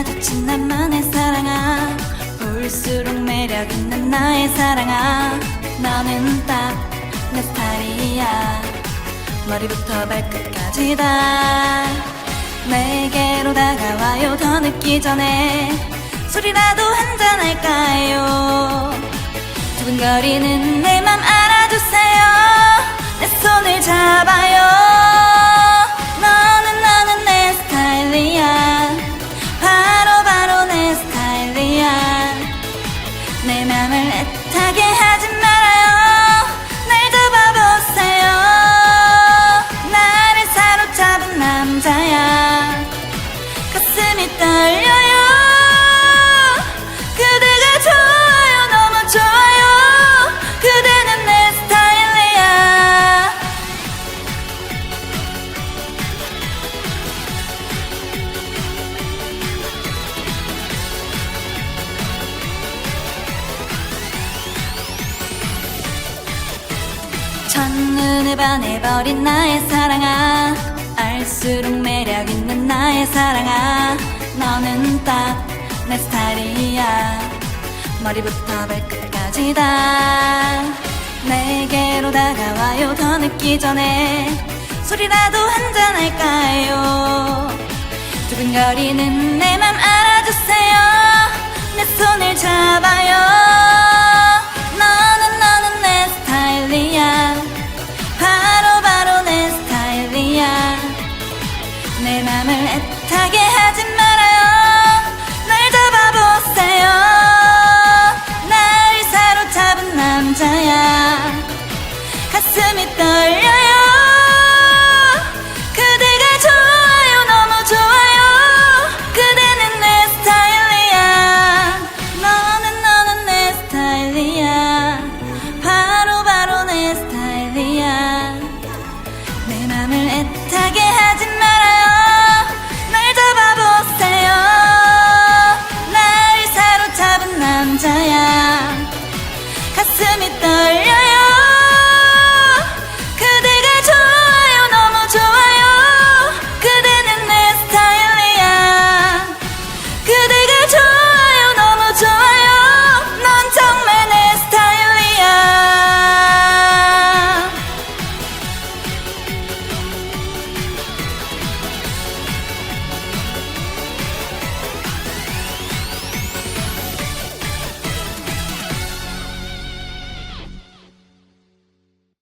마주친 나만의 사랑아. 볼수록 매력 있는 나의 사랑아. 너는 딱 내 스타일이야. 머리부터 발끝까지 다. 내게로 다가와요. 더 늦기 전에. 술이라도 한잔할까요? 두근거리는 내 맘 알아주세요. 내 손을 잡아요 내 맘을 애타게 첫눈에 반해버린 나의 사랑아. 알수록 매력 있는 나의 사랑아. 너는 딱 내 스타일이야. 머리부터 발끝까지 다. 내게로 다가와요. 더 늦기 전에. 술이라도 한잔할까요? 두근거리는 내 맘 알아주세요. 내 손을 잡아요 가슴이 떨려요. 그대가 좋아요 너무 좋아요. 그대는 내 스타일이야. 너는 너는 내 스타일이야. 바로 바로 내 스타일이야. 내 맘을 애타게 하지 말아요. 날 잡아보세요. 날 사로잡은 남자야